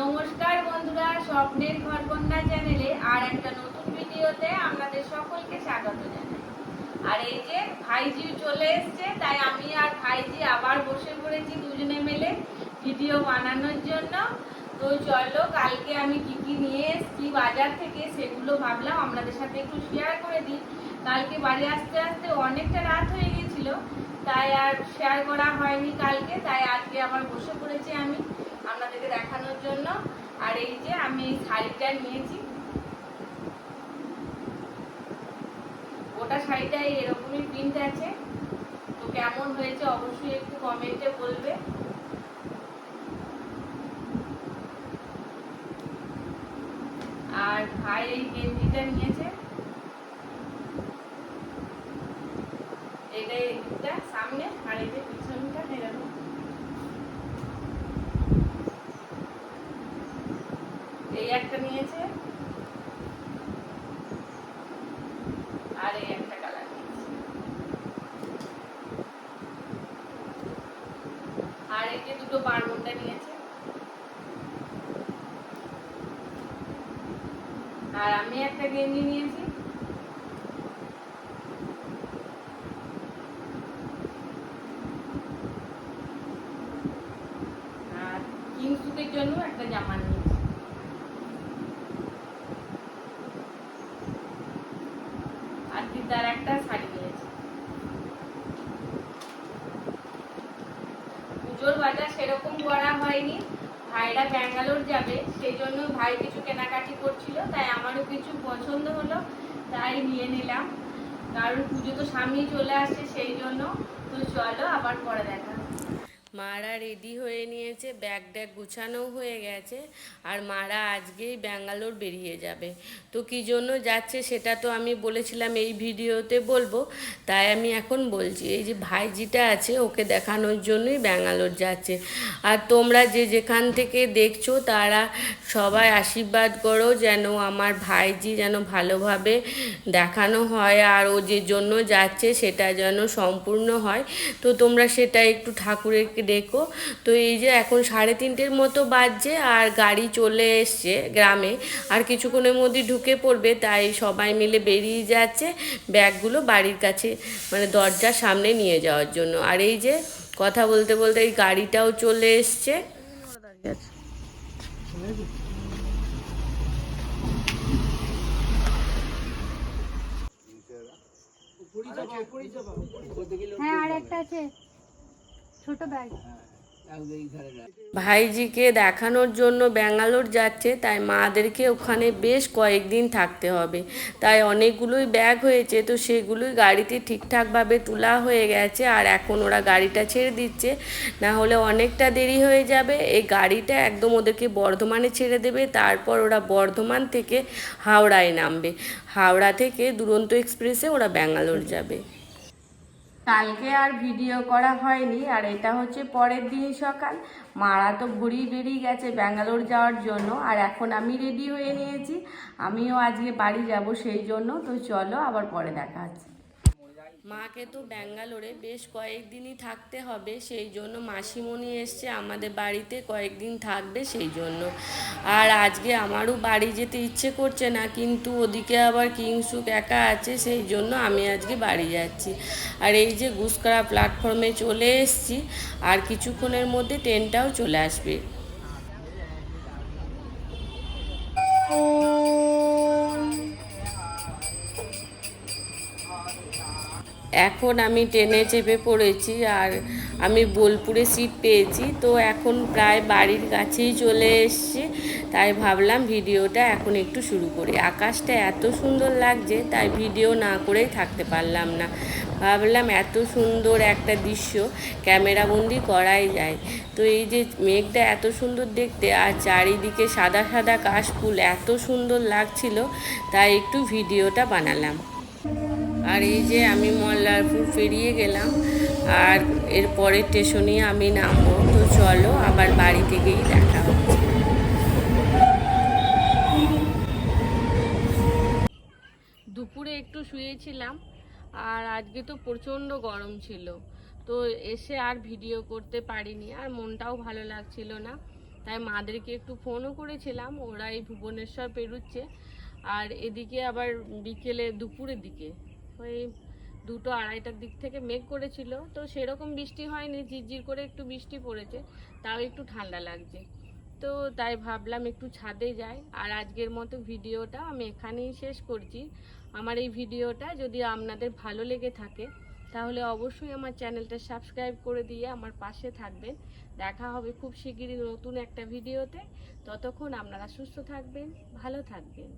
নমস্কার বন্ধুরা, স্বপ্নের ঘর কন্যা চ্যানেলে আর একটা নতুন ভিডিওতে আপনাদের সকলকে স্বাগত আর এই যে ভাইজি চলে এসছে, তাই আমি আর ভাইজি আবার বসে পড়েছি দুজনে মিলে ভিডিও বানানোর জন্য। তো চলো, কালকে আমি কি কি নিয়ে এসেছি, বাজার থেকে সেগুলো ভাবলাম আপনাদের সাথে একটু শেয়ার করে দিই। কালকে বাড়ি আসতে আসতে অনেকটা রাত হয়ে গেছিল তাই আর শেয়ার করা হয়নি কালকে, তাই আজকে আবার বসে পড়েছি আমি আপনাদেরকে দেখানোর জন্য। আর এই যে আমি এই শাড়িটা নিয়েছি। ওটা শাড়িটাই এরকমই প্রিন্ট আছে। তো কেমন হয়েছে অবশ্যই একটু কমেন্টে বলবে। আর ভাই এই গেঞ্জিটা নিয়েছে। এটা সামনে আর এই পিছনটা, এরকম। এই একটা নিয়েছে। আর এই একটা কালার নিয়েছে। আর এই যে দুটো বারমুন্ডা নিয়েছে। আর আমি একটা গেঞ্জি নিয়েছি আর জন্য একটা জামা আর দিদার একটা শাড়ি নিয়েছি পুজোর বাজার সেরকম করা হয়নি। ভাইরা ব্যাঙ্গালোর যাবে সেই জন্য ভাই কিছু কেনাকাটি করছিল, তাই আমারও কিছু পছন্দ হলো, তাই নিয়ে নিলাম। কারণ পুজো তো সামনেই চলে আসছে, সেই জন্য। তো চলো আবার পরে দেখা। মারা রেডি হয়ে নিয়েছে ব্যাগ ট্যাগ গুছানো হয়ে গেছে, আর মারা আজকেই ব্যাঙ্গালোর বেরিয়ে যাবে। তো কী জন্য যাচ্ছে সেটা তো আমি বলেছিলাম এই ভিডিওতে বলব, তাই আমি এখন বলছি, এই যে ভাইজিটা আছে ওকে দেখানোর জন্যই ব্যাঙ্গালোর যাচ্ছে। আর তোমরা যে যেখান থেকে দেখছ তারা সবাই আশীর্বাদ করো যেন আমার ভাইজি যেন ভালোভাবে দেখানো হয়, আর ও যে জন্য যাচ্ছে সেটা যেন সম্পূর্ণ হয়। তো তোমরা সেটা একটু ঠাকুরের ডেকো। তো এই যে এখন সাড়ে তিনটের মতো বাজছে আর গাড়ি চলে এসছে গ্রামে। আর কিছুক্ষণের মধ্যে ঢুকে পড়বে, তাই সবাই মিলে বেরিয়ে যাচ্ছে ব্যাগগুলো বাড়ির কাছে মানে দরজার সামনে নিয়ে যাওয়ার জন্য। আর এই যে কথা বলতে বলতে এই গাড়িটাও চলে এসছে। হ্যাঁ আর একটা আছে। ভাইজিকে দেখানোর জন্য ব্যাঙ্গালোর যাচ্ছে, তাই মাদেরকে ওখানে বেশ কয়েকদিন থাকতে হবে। তাই অনেকগুলোই ব্যাগ হয়েছে, তো সেগুলোই গাড়িতে ঠিকঠাকভাবে তোলা হয়ে গেছে, আর এখন ওরা গাড়িটা ছেড়ে দিচ্ছে। না হলে অনেকটা দেরি হয়ে যাবে। এই গাড়িটা একদম ওদেরকে বর্ধমানে ছেড়ে দেবে, তারপর ওরা বর্ধমান থেকে হাওড়ায় নামবে। হাওড়া থেকে দুরন্ত এক্সপ্রেসে ওরা ব্যাঙ্গালোর যাবে। কালকে আর ভিডিও করা হয়নি, আর এটা হচ্ছে পরের দিন সকাল। মারা তো ঘুরি বেরিয়ে গেছে ব্যাঙ্গালোর যাওয়ার জন্য, আর এখন আমি রেডি হয়ে নিয়েছি। আমিও আজকে বাড়ি যাব সেই জন্য, তো চলো আবার পরে দেখা হচ্ছে। মাকে তো ব্যাঙ্গালোরে বেশ কয়েকদিনই থাকতে হবে, সেই জন্য মাসিমণি এসছে আমাদের বাড়িতে, কয়েকদিন থাকবে সেই জন্য। আর আজকে আমারও বাড়ি যেতে ইচ্ছে করছে না, কিন্তু ওদিকে আবার কিংসুক একা আছে, সেই জন্য আমি আজকে বাড়ি যাচ্ছি। আর এই যে গুসকারা প্ল্যাটফর্মে চলে এসছি, আর কিছুক্ষণের মধ্যে ট্রেনটাও চলে আসবে। এখন আমি ট্রেনে চেপে পড়েছি আর আমি বোলপুরে সিট পেয়েছি। তো এখন প্রায় বাড়ির কাছেই চলে এসছি। তাই ভাবলাম ভিডিওটা এখন একটু শুরু করি। আকাশটা এত সুন্দর লাগছে, তাই ভিডিও না করেই থাকতে পারলাম না। ভাবলাম এত সুন্দর একটা দৃশ্য ক্যামেরাবন্দি করাই যায়। তো এই যে মেঘটা এত সুন্দর দেখতে আর চারিদিকে সাদা সাদা কাশফুল, এত সুন্দর লাগছিল, তাই একটু ভিডিওটা বানালাম। আর এই যে আমি মল্লারপুর পেরিয়ে গেলাম, আর এর পরের স্টেশনে আমি নামবো। তো চলো, আবার বাড়ি থেকেই দেখা দুপুরে একটু শুয়েছিলাম, আর আজকে তো প্রচণ্ড গরম ছিল। তো এসে আর ভিডিও করতে পারিনি, আর মনটাও ভালো লাগছিল না। তাই মাদেরকে একটু ফোনও করেছিলাম, ওরা এই ভুবনেশ্বর পেরুচ্ছে। আর এদিকে আবার বিকেলে, দুপুরের দিকে ওই দুটো আড়াইটার দিক থেকে মেঘ করেছিল। তো সেরকম বৃষ্টি হয়নি, ঝিরঝির করে একটু বৃষ্টি পড়েছে, তাও একটু ঠান্ডা লাগছে। তো তাই ভাবলাম একটু ছাদে যাই। আর আজকের মতো ভিডিওটা আমি এখানেই শেষ করছি। আমার এই ভিডিওটা যদি আপনাদের ভালো লেগে থাকে, তাহলে অবশ্যই আমার চ্যানেলটা সাবস্ক্রাইব করে দিয়ে আমার পাশে থাকবেন। দেখা হবে খুব শিগগিরই নতুন একটা ভিডিওতে। ততক্ষণ আপনারা সুস্থ থাকবেন, ভালো থাকবেন।